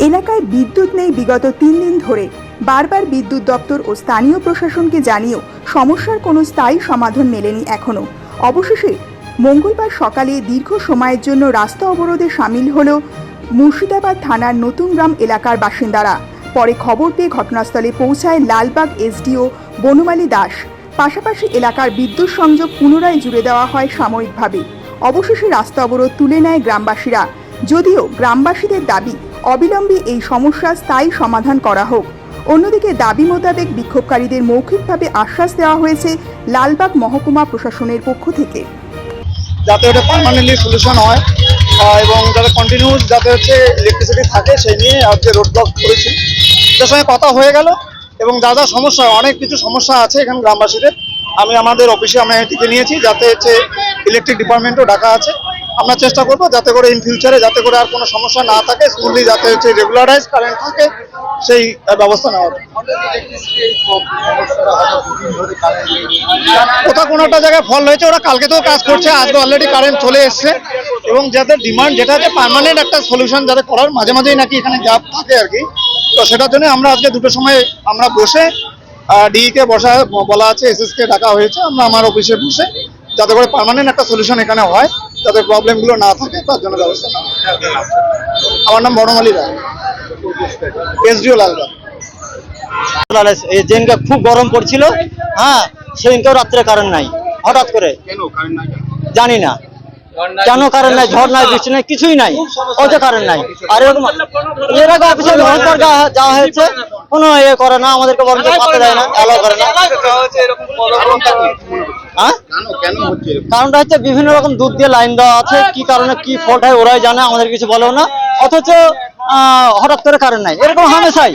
এলাকায় বিদ্যুৎ নেই বিগত তিন দিন ধরে। বারবার বিদ্যুৎ দপ্তর ও স্থানীয় প্রশাসনকে জানিয়েও সমস্যার কোনো স্থায়ী সমাধান মেলেনি এখনও। অবশেষে মঙ্গলবার সকালে দীর্ঘ সময়ের জন্য রাস্তা অবরোধে সামিল হল মুর্শিদাবাদ থানার নতুন গ্রাম এলাকার বাসিন্দারা। পরে খবর পেয়ে ঘটনাস্থলে পৌঁছায় লালবাগ এসডিও বনমালী দাস। পাশাপাশি এলাকার বিদ্যুৎ সংযোগ পুনরায় জুড়ে দেওয়া হয় সাময়িকভাবে। অবশেষে রাস্তা অবরোধ তুলে নেয় গ্রামবাসীরা। যদিও গ্রামবাসীদের দাবি অবিলম্বে এই সমস্যার স্থায়ী সমাধান করা হোক। অন্যদিকে দাবি মোতাবেক বিক্ষোভকারীদের মৌখিকভাবে আশ্বাস দেওয়া হয়েছে লালবাগ মহকুমা প্রশাসনের পক্ষ থেকে। যাতে ওটা পার্মানেন্টলি সলিউশন হয় এবং যাতে কন্টিনিউস যাতে হচ্ছে ইলেকট্রিসিটি থাকে সেই নিয়ে আজকে রোড ব্লক করেছি। এটার সঙ্গে কথা হয়ে গেল, এবং যা যা সমস্যা, অনেক কিছু সমস্যা আছে এখানে গ্রামবাসীদের। আমি আমাদের অফিসে আমি এটিকে নিয়েছি, যাতে হচ্ছে ইলেকট্রিক ডিপার্টমেন্টও ডাকা আছে। আমরা চেষ্টা করব যাতে করে ইন ফিউচারে যাতে করে আর কোনো সমস্যা না থাকে স্মুথলি যাতে হচ্ছে রেগুলারাইজ কারেন্ট থাকে, সেই ব্যবস্থা নেওয়া হবে। কোথাও কোনো একটা জায়গায় ফল হয়েছে, ওরা কালকে তো কাজ করছে আজকে অলরেডি কারেন্ট চলে এসছে। এবং যাদের ডিমান্ড যেটা আছে পার্মানেন্ট একটা সলিউশন যাতে করার, মাঝে মাঝেই নাকি এখানে জাপ থাকে আর কি। তো সেটার জন্য আমরা আজকে দুটোর সময় আমরা বসে ডিই কে বসা, বলা আছে এসএস কে ডাকা হয়েছে, আমরা আমার অফিসে বসে, যাতে করে পার্মানেন্ট একটা সলিউশন এখানে হয়। যাতে প্রবলেমগুলো না থাকে তার জন্য ব্যবস্থা নেওয়া আমার নাম বনমালী রায়। এসডিও লালবাগ এই দিনকে খুব গরম পড়ছিল। হ্যাঁ সেদিনকেও রাত্রে কারেন্ট নাই হঠাৎ করে। জানি না। কেন কারণ নাই? ঝড় নাই বৃষ্টি নাই কিছুই নাই। ওই কারেন্ট নাই। আর এরকম এর আগে অফিসে বহুতবার যাওয়া- হয়েছে কোনো ইয়ে করে না আমাদেরকে বরং পাতে দেয় না অ্যালাউ করে না। কারণটা হচ্ছে বিভিন্ন রকম দুধ দিয়ে লাইন দেওয়া আছে, কি কারণে কি ফল্ট হয় ওরাই জানে, আমাদের কিছু বলেও না। অথচ হঠাৎ করে কারেন্ট নাই। এরকম হামেশাই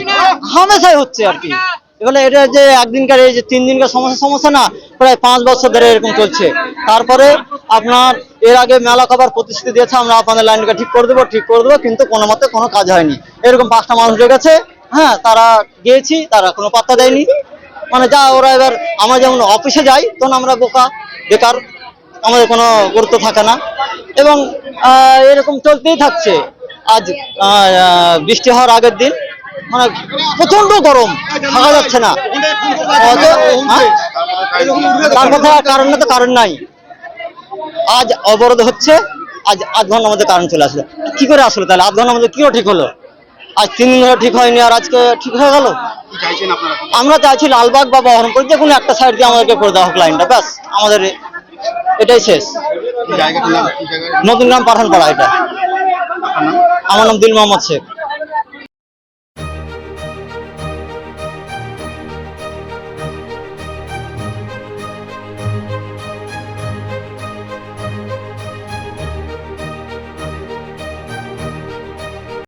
হামেশাই হচ্ছে আর কি। এবারে এটা যে একদিনকার এই যে তিন দিনকার সমস্যা সমস্যা না, প্রায় পাঁচ বছর ধরে এরকম চলছে। তারপরে আপনার, এর আগে মেলা কবার প্রতিশ্রুতি দিয়েছে, আমরা আপনাদের লাইনটা ঠিক করে দেবো, ঠিক করে দেবো, কিন্তু কোনো মতে কোনো কাজ হয়নি। এরকম পাঁচটা মানুষ গেছে হ্যাঁ তারা গিয়েছি, তারা কোনো পাত্তা দেয়নি। মানে যা ওরা এবার আমরা যেমন অফিসে যাই, তখন আমরা বোকা, বেকার, আমাদের কোনো গুরুত্ব থাকে না। এবং এরকম চলতেই থাকছে। আজ বৃষ্টি হওয়ার আগের দিন মানে প্রচণ্ড গরম, থাকা যাচ্ছে না। হ্যাঁ? তার কথা কারণে তো কারণ নাই। আজ অবরোধ হচ্ছে, আজ আধ ঘণ্টার মধ্যে কারণ চলে আসলো। কি করে আসলো তাহলে? আধ ঘণ্টার মধ্যে কিও ঠিক হলো? আজ তিন দিন ধরে ঠিক হয়নি আর আজকে ঠিক হয়ে গেল? আমরা চাইছি লালবাগ বা বহরমপুর যে কোনো একটা সাইড দিয়ে আমাদেরকে করে দেওয়া হোক লাইনটা ব্যাস আমাদের এটাই শেষ। নতুন গ্রাম পাঠান পাড়া এটা আমার নাম দিল মোহাম্মদ শেখ।